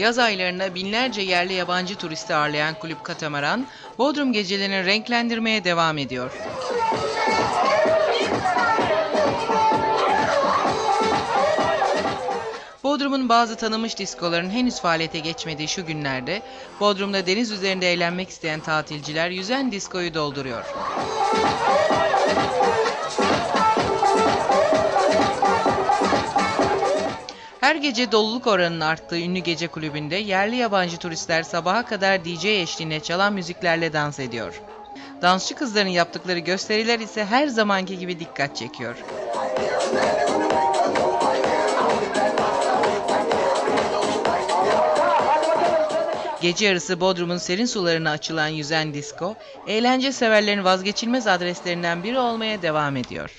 Yaz aylarında binlerce yerli yabancı turisti ağırlayan kulüp Katamaran, Bodrum gecelerini renklendirmeye devam ediyor. Bodrum'un bazı tanınmış diskoların henüz faaliyete geçmediği şu günlerde Bodrum'da deniz üzerinde eğlenmek isteyen tatilciler yüzen diskoyu dolduruyor. Her gece doluluk oranının arttığı ünlü gece kulübünde yerli yabancı turistler sabaha kadar DJ eşliğinde çalan müziklerle dans ediyor. Dansçı kızların yaptıkları gösteriler ise her zamanki gibi dikkat çekiyor. Gece yarısı Bodrum'un serin sularına açılan yüzen disko, eğlence severlerin vazgeçilmez adreslerinden biri olmaya devam ediyor.